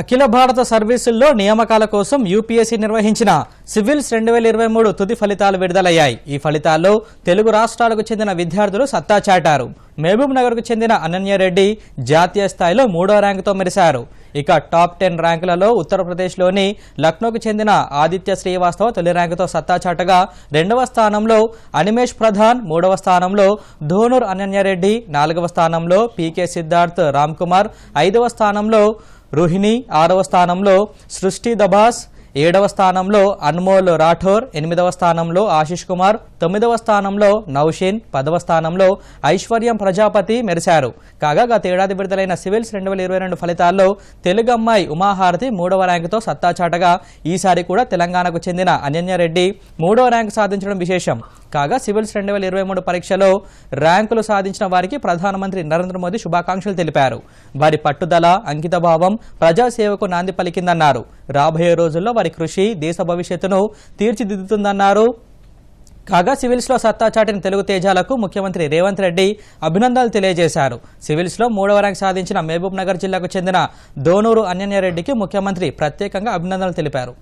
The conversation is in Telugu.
అఖిల భారత సర్వీసుల్లో నియామకాల కోసం యూపీఎస్సీ నిర్వహించిన సివిల్స్ రెండు వేల ఇరవై మూడు తుది ఫలితాలు విడుదలయ్యాయి. ఈ ఫలితాల్లో తెలుగు రాష్ట్రాలకు చెందిన విద్యార్థులు సత్తా చాటారు. మహబూబ్ నగర్కు చెందిన అనన్యరెడ్డి జాతీయ స్థాయిలో మూడో ర్యాంకుతో మెరిశారు. ఇక టాప్ టెన్ ర్యాంకులలో ఉత్తరప్రదేశ్లోని లక్నోకు చెందిన ఆదిత్య శ్రీవాస్తవ తొలి ర్యాంకుతో సత్తా చాటగా రెండవ స్థానంలో అనిమేష్ ప్రధాన్ మూడవ స్థానంలో ధోనూర్ అనన్యరెడ్డి నాలుగవ స్థానంలో పీకే సిద్ధార్థ్ రామ్ కుమార్ ఐదవ స్థానంలో రోహిణి ఆరవ స్థానంలో సృష్టి దబాస్ ఏడవ స్థానంలో అన్మోల్ రాఠోర్ ఎనిమిదవ స్థానంలో ఆశిష్ కుమార్ తొమ్మిదవ స్థానంలో నౌషేన్ పదవ స్థానంలో ఐశ్వర్యం ప్రజాపతి మెరిశారు. కాగా గత ఏడాది విడుదలైన సివిల్స్ రెండు వేల ఇరవై రెండు ఫలితాల్లో తెలుగు అమ్మాయి ఉమాహారతి మూడవ ర్యాంకుతో సత్తా చాటగా ఈసారి కూడా తెలంగాణకు చెందిన అనన్యారెడ్డి మూడవ ర్యాంకు సాధించడం విశేషం. కాగా సివిల్స్ రెండు వేల ఇరవై మూడు పరీక్షలో ర్యాంకులు సాధించిన వారికి ప్రధానమంత్రి నరేంద్ర మోదీ శుభాకాంక్షలు తెలిపారు. వారి పట్టుదల అంకితభావం ప్రజాసేవకు నాంది పలికిందన్నారు. రాబోయే రోజుల్లో వారి కృషి దేశ భవిష్యత్తును తీర్చిదిద్దుతుందన్నారు. కాగా సివిల్స్లో సత్తా చాటిన తెలుగు తేజాలకు ముఖ్యమంత్రి రేవంత్ రెడ్డి అభినందనలు తెలియజేశారు. సివిల్స్లో మూడవ ర్యాంక్ సాధించిన మహబూబ్ నగర్ జిల్లాకు చెందిన దోనూరు అనన్యారెడ్డికి ముఖ్యమంత్రి ప్రత్యేకంగా అభినందనలు తెలిపారు.